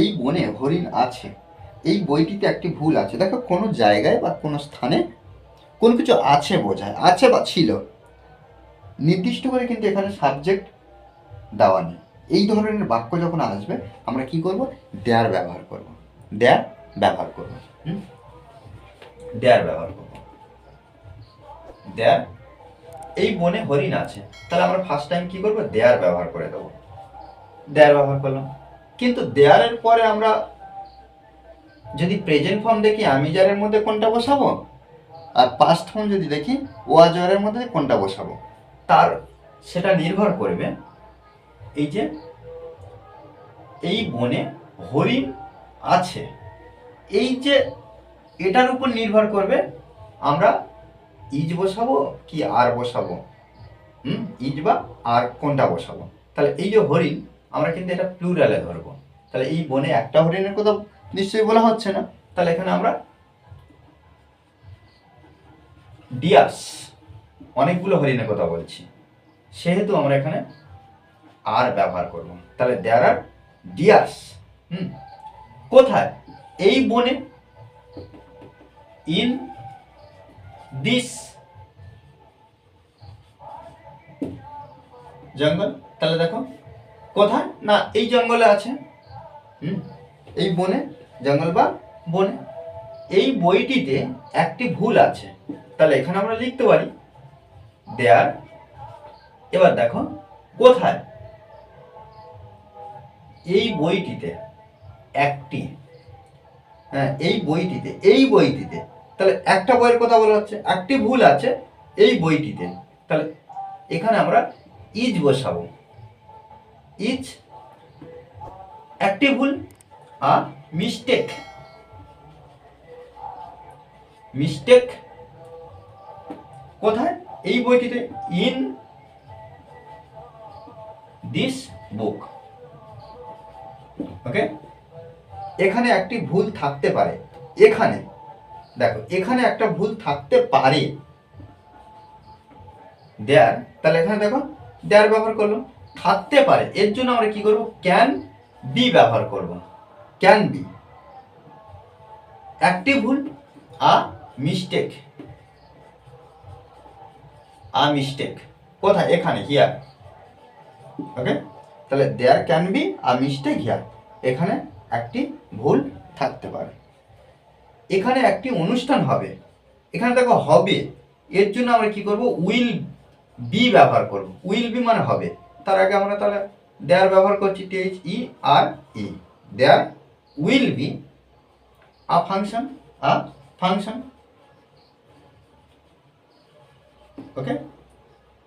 এই বনে হরিণ আছে। এই বইটিতে একটি ভুল আছে। দেখো, কোনো জায়গায় বা কোনো স্থানে কোনো কিছু আছে বোঝায়, আছে বা ছিল। নির্দিষ্ট করে কিন্তু এখানে সাবজেক্ট দেওয়া নেই। এই ধরনের বাক্য যখন আসবে, আমরা কি করব? দেয়ার ব্যবহার করব। দেয়ার ব্যবহার করব? দেয়ার ব্যবহার করব। দেয়ার, এই বনে হরিণ আছে। তাহলে আমরা ফার্স্ট টাইম কি করব? দেয়ার ব্যবহার করে দেবো। দেয়ার ব্যবহার করলাম। কিন্তু দেয়ারের পরে আমরা যদি প্রেজেন্ট ফর্ম দেখি, আমি যারের মধ্যে কোনটা বসাবো? আর পাস্ট ফর্ম যদি দেখি, ওয়া ওয়াজরের মধ্যে কোনটা বসাবো? তার সেটা নির্ভর করবে এই যে এই বনে হরিণ আছে। এই যে এটার উপর নির্ভর করবে আমরা ইজ বসাবো কি আর বসাবো? হুম, ইজ বা আর কোনটা বসাবো? তাহলে এই যে হরিণ আমরা কিন্তু এটা প্লুরালে ধরবো। তাহলে এই বনে একটা হরিণের কথা নিশ্চয়ই বলা হচ্ছে না। তাহলে এখানে আমরা ডিয়াস অনেকগুলো হরিণের কথা বলছি। সেহেতু আমরা এখানে আর ব্যবহার করব। তাহলে দেয়ার আর ডিয়াস হুম? কোথায়? এই বনে ইন দিস জঙ্গল। তাহলে দেখো কোথায়? না, এই জঙ্গলে আছে। হুম? এই বনে, জঙ্গল বা বনে। এই বইটিতে একটি ভুল আছে। তাহলে এখানে আমরা লিখতে পারি, দেয়ার এবার দেখো, কোথায়? এই বইটিতে একটি হ্যাঁ এই বইটিতে এই বইটিতে। তাহলে একটা বইয়ের কথা বলা হচ্ছে, একটি ভুল আছে, এই বইটিতে। তাহলে এখানে আমরা ইজ বসাবো। ইজ একটি ভুল আর মিস্টেক। মিস্টেক কোথায়? এই বইটিতে, ইন দিস বুক। ওকে? এখানে একটি ভুল থাকতে পারে। এখানে, দেখো, এখানে একটা ভুল থাকতে পারে। দেয়ার, তাহলে এখানে দেখো, দেয়ার ব্যবহার করলাম। থাকতে পারে। এর জন্য আমরা কি করব? ক্যান বি ব্যবহার করব। ক্যান বি একটি ভুল, আ মিস্টেক আ মিস্টেক কোথায়? এখানে হিয়ার ওকে তাহলে there can be a mistake here এখানে একটি ভুল থাকতে পারে। এখানে একটি অনুষ্ঠান হবে। এখানে দেখো, হবে। এর জন্য আমরা কি করব? উইল বি ব্যবহার করব। উইল বি মানে হবে। তার আগে আমরা তাহলে দেয়ার ব্যবহার করছি T H E R E there will be a function a function okay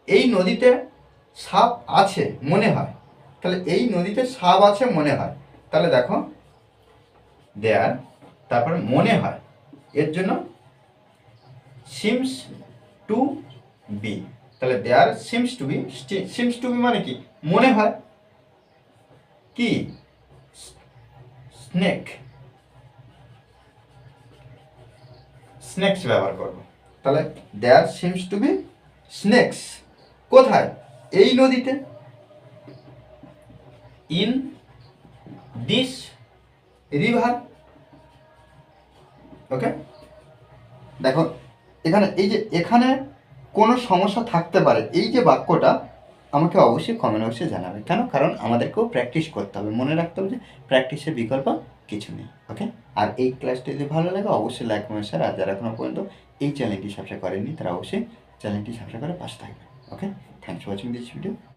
এই নদীতে সাপ আছে, মনে হয়। তাহলে এই নদীতে সাপ আছে, মনে হয়। তাহলে দেখো দেয়ার তারপরে মনে হয়। এর জন্য সিমস টু বি তাহলে there seems to be seems to be মানে কি? মনে হয় কি? স্নেক স্নেক্স ব্যবহার করব। তাহলে there seems to be snakes কোথায়? এই নদীতে। ইন দিস রিভার ওকে দেখো, এখানে, এই যে এখানে কোনো সমস্যা থাকতে পারে, এই যে বাক্যটা আমাকে অবশ্যই কমেন্ট বক্সে জানাবে। কেন? কারণ আমাদেরকেও প্র্যাকটিস করতে হবে। মনে রাখতে হবে যে প্র্যাকটিসের বিকল্প কিছু নেই ওকে আর এই ক্লাসটি যদি ভালো লাগে, অবশ্যই লাইক কমেন্ট স্যার আর যারা এখনও পর্যন্ত এই চ্যানেলটি সাবস্ক্রাইব করেননি, তারা অবশ্যই চ্যানেলটি সাবস্ক্রাইব করে পাশে থাকবে okay thanks for watching this video